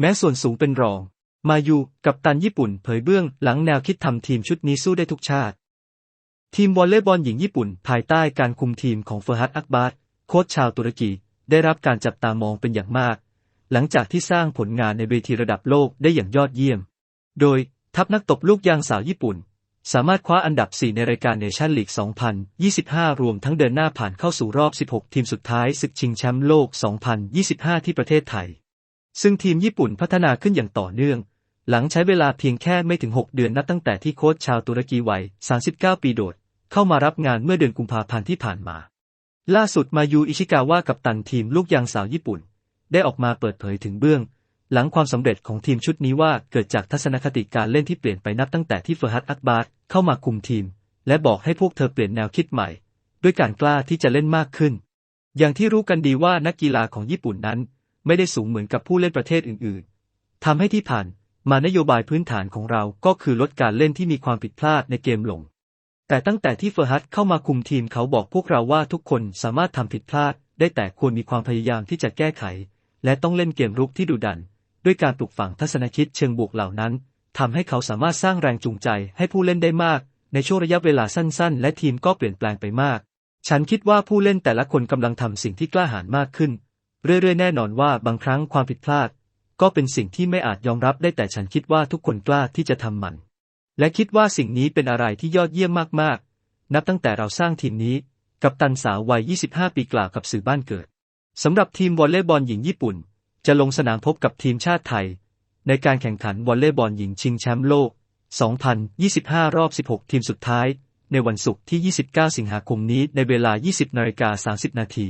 แม้ส่วนสูงเป็นรอง มายูกับตันญี่ปุ่นเผยเบื้องหลังแนวคิดทำทีมชุดนี้สู้ได้ทุกชาติ ทีมวอลเลย์บอลหญิงญี่ปุ่น ภายใต้การคุมทีมของเฟอร์ฮัตอักบาร์โค้ชชาวตุรกี ได้รับการจับตามองเป็นอย่างมาก หลังจากที่สร้างผลงานในเวทีระดับโลกได้อย่างยอดเยี่ยม โดยทัพนักตบลูกยางสาวญี่ปุ่น สามารถคว้าอันดับ 4 ในรายการเนชั่นลีก 2025 รวมทั้งเดินหน้าผ่านเข้าสู่รอบ 16 ทีมสุดท้ายศึกชิงแชมป์โลก 2025 ที่ประเทศไทย ซึ่งทีมญี่ปุ่นพัฒนาขึ้นอย่างต่อเนื่อง หลังใช้เวลาเพียงแค่ไม่ถึง 6 เดือนนับตั้งแต่ที่โค้ชชาวตุรกีวัย 39 ปีโดด เข้ามารับงานเมื่อเดือนกุมภาพันธ์ที่ผ่านมา ล่าสุดมายูอิชิกาวะกับตันทีมลูกยางสาวญี่ปุ่น ได้ออกมาเปิดเผยถึงเบื้อง หลังความสำเร็จของทีมชุดนี้ว่าเกิดจากทัศนคติการเล่นที่เปลี่ยนไปนับตั้งแต่ที่เฟอร์ฮัตอักบาร์เข้ามาคุมทีม และบอกให้พวกเธอเปลี่ยนแนวคิดใหม่ ด้วยการกล้าที่จะเล่นมากขึ้น อย่างที่รู้กันดีว่านักกีฬาของญี่ปุ่นนั้น ไม่ได้สูงเหมือนกับผู้เล่นประเทศอื่นๆ ทำให้ที่ผ่านมานโยบายพื้นฐานของเราก็คือลดการเล่นที่มีความผิดพลาดในเกมลง แต่ตั้งแต่ที่เฟอร์ฮัตเข้ามาคุมทีมเขาบอกพวกเราว่าทุกคนสามารถทำผิดพลาด ได้แต่ควรมีความพยายามที่จะแก้ไข และต้องเล่นเกมรุกที่ดุดัน ด้วยการปลูกฝังทัศนคิดเชิงบวกเหล่านั้นทำให้เขาสามารถสร้างแรงจูงใจให้ผู้เล่นได้มาก ในช่วงระยะเวลาสั้น ๆ และทีมก็เปลี่ยนแปลงไปมาก ฉันคิดว่าผู้เล่นแต่ละคนกำลังทำสิ่งที่กล้าหาญมากขึ้น เรื่อยๆ แน่นอนว่าบางครั้งความผิดพลาด ก็เป็นสิ่งที่ไม่อาจยอมรับได้แต่ฉันคิดว่าทุกคนกล้าที่จะทำมัน และคิดว่าสิ่งนี้เป็นอะไรที่ยอดเยี่ยมมากๆ นับตั้งแต่เราสร้างทีมนี้ กับตันสาววัย 25 ปีกล่าวกับสื่อบ้านเกิดสำหรับทีมวอลเลย์บอลหญิงญี่ปุ่น จะลงสนามพบกับทีมชาติไทย ในการแข่งขันวอลเลย์บอลหญิงชิงแชมป์โลก 2025 รอบ 16 ทีมสุดท้าย ในวันศุกร์ที่ 29 สิงหาคมนี้ในเวลา 20นาฬิกา30 นาที